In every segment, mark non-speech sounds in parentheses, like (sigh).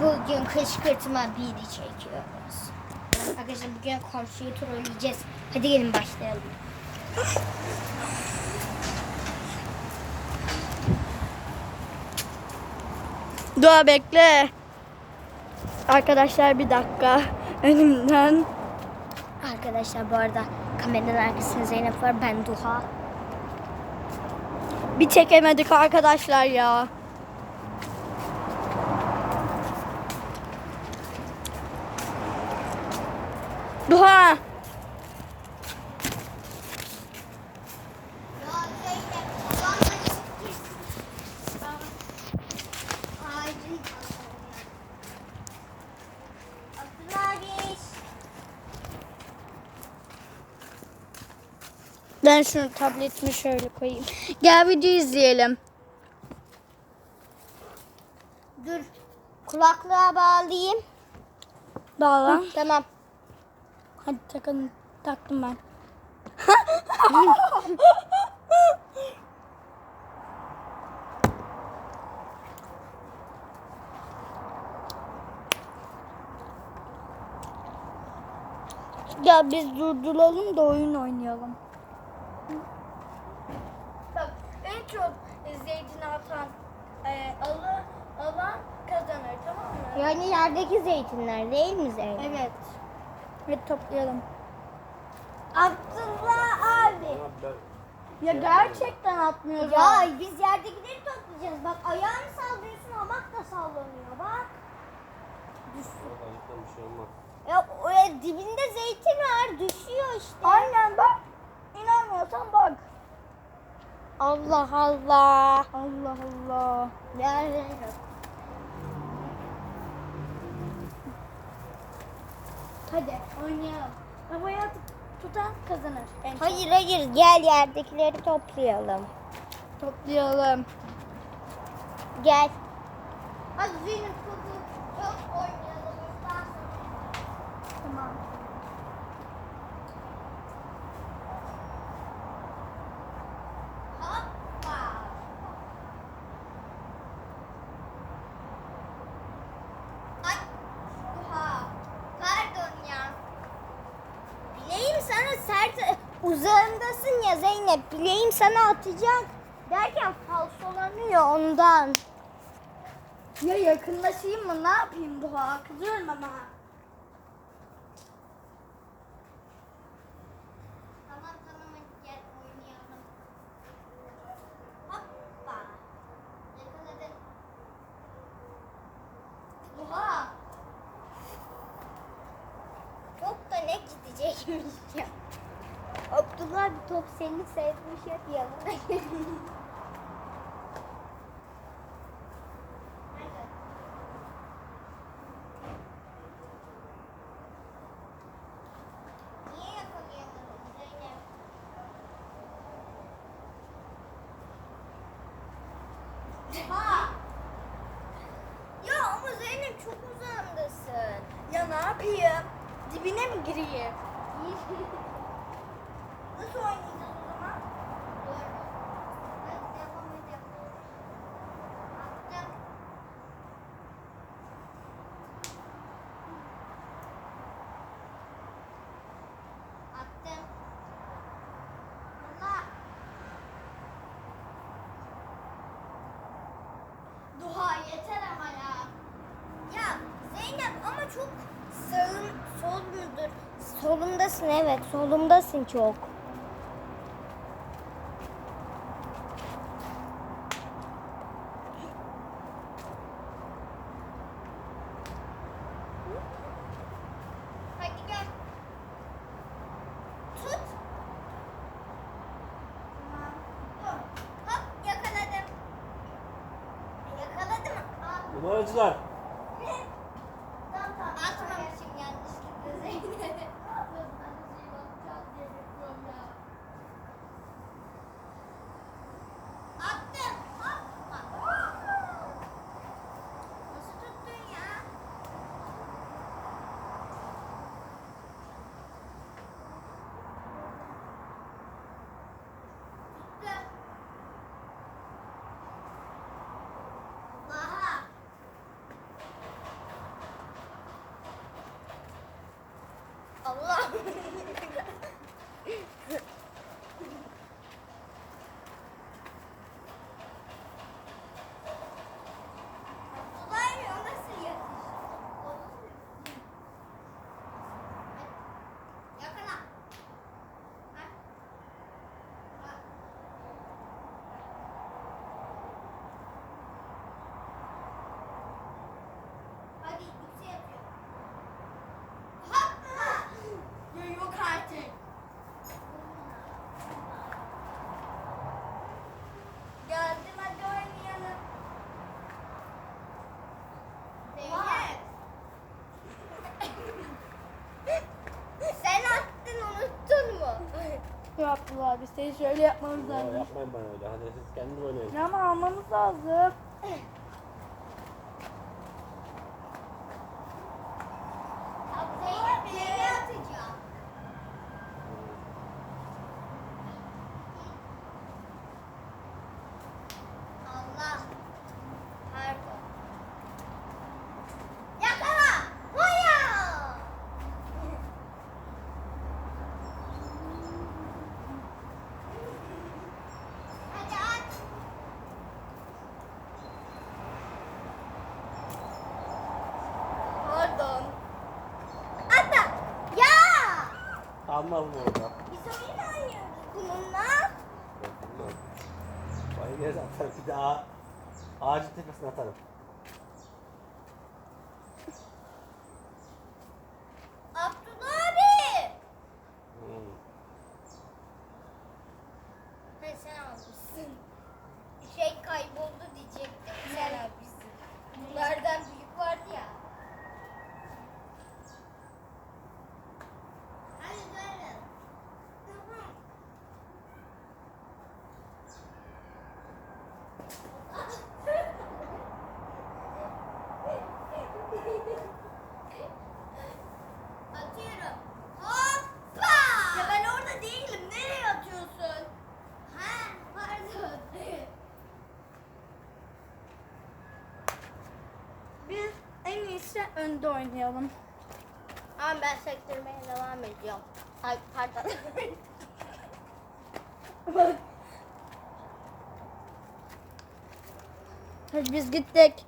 Bugün kışkırtma biri çekiyoruz. Arkadaşlar bugün komşuyu trolleyeceğiz. Hadi gelin başlayalım. Dua bekle. Arkadaşlar bir dakika. Önümden. Arkadaşlar bu arada kameranın arkasında Zeynep var. Ben Duha. Bir çekemedik arkadaşlar ya. Duha. Ben şunu tabletimi şöyle koyayım. Gel video izleyelim. Dur. Kulaklığa bağlayayım. Bağla. Tamam. Hadi takın. Taktım ben. (laughs) Ya biz durduralım da oyun oynayalım. Bak en çok zeytin atan e, alı, alan kazanır tamam mı? Yani yerdeki zeytinler değil mi Zeynep? Evet. Hadi toplayalım. Abdullah abi. Ya gerçekten atmıyor. Ya biz yerdekileri toplayacağız. Bak ayağını sallıyorsun hamak da sallanıyor bak. Ayıptan bir şey olmaz. Ya oraya dibinde zeytin var düşüyor işte. Aynen bak. İnanmıyorsan bak. Allah Allah. Allah Allah. Yani Hadi oynayalım. Havaya tutan kazanır. En çok. Hayır hayır gel yerdekileri toplayalım. Toplayalım. Gel. Hadi Zeynep topu çok oynayalım. Ondan sonra. Tamam. Hoppa. Ay. Oha. Pardon ya. Bileğim sana sert uzağındasın ya Zeynep. Bileğim sana atacak. Derken falsolanıyor ondan. Ya yakınlaşayım mı? Ne yapayım Duha? Kızıyorum ama. Tamam tamam hadi gel oynayalım. Hoppa. Yakaladın. Oha. Top da ne gidecekmiş ya. Abdullah bir top seni sevmiş ya yanına. Ya ama Zeynep çok uzağındasın. Ya ne yapayım? Dibine mi gireyim? (laughs) Nasıl oynayacağız o zaman? Dur. Hadi devam edelim. Attım. Attım. Allah. Duha yeter ama ya. Ya Zeynep ama çok sağın sol mudur? Solumdasın evet solumdasın çok. Hadi gel. Tut. Hop yakaladım. Yakaladım. Numaracılar. Tamam tamam. Atmamışım yanlışlıkla Zeynep. Attım. Hoppa. Nasıl tuttun ya? Tuttum. Aha. Allah. Abdullah Emre o nasıl yatış? Yakala. Ha? Ha. Hadi yüksek yapıyor. Hoppa! Ya yok artık. Geldim hadi oynayalım. Zeynep. Sen attın unuttun mu? Abdullah abi seni şöyle yapmamız Ya lazım. yapmayın bana öyle. Hadi siz kendiniz oynayın. Ya ama almamız lazım. (laughs) Zeynep nereye atacağım? Allah. Pardon. Yakala. Hoya. Hadi at. Pardon. Atla. Ya. Kalmaz mı orada? Biz oyun oynuyoruz bununla. Korkmam. Bayılırız atarım bir daha. Ağacın tepesine atarım. (laughs) Atıyorum. Hoppa! Ya ben orada değilim. Nereye atıyorsun? Ha, pardon. Biz en iyisi önde oynayalım. Ama ben sektirmeye devam ediyorum. Ay pardon. (laughs) Hadi biz gittik.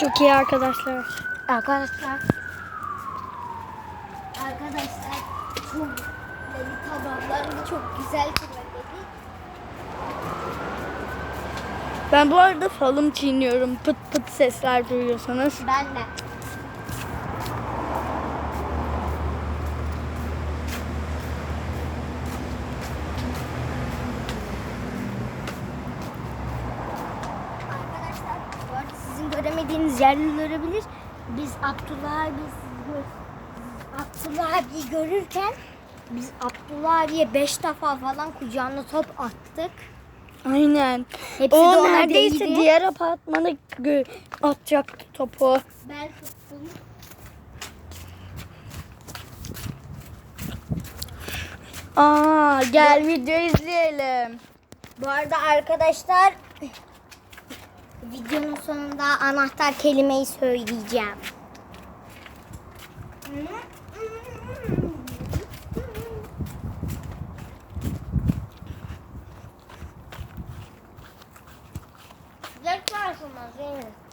Çok iyi arkadaşlar. Arkadaşlar. Arkadaşlar çok deli tabaklarını çok güzel kullandık. Ben bu arada falım çiğniyorum. Pıt pıt sesler duyuyorsanız. Ben de. Arkadaşlar bu arada sizin göremediğiniz yerleri görebilir. Biz Abdullah abi Abdullah abiyi görürken biz Abdullah abiye 5 defa falan kucağına top attık. Aynen. Hepsi de o ona neredeyse değdi. diğer apartmana atacaktı topu. Ben tuttum. Aa gel video izleyelim. Bu arada arkadaşlar videonun sonunda anahtar kelimeyi söyleyeceğim. Sıcak varsın Zeynep.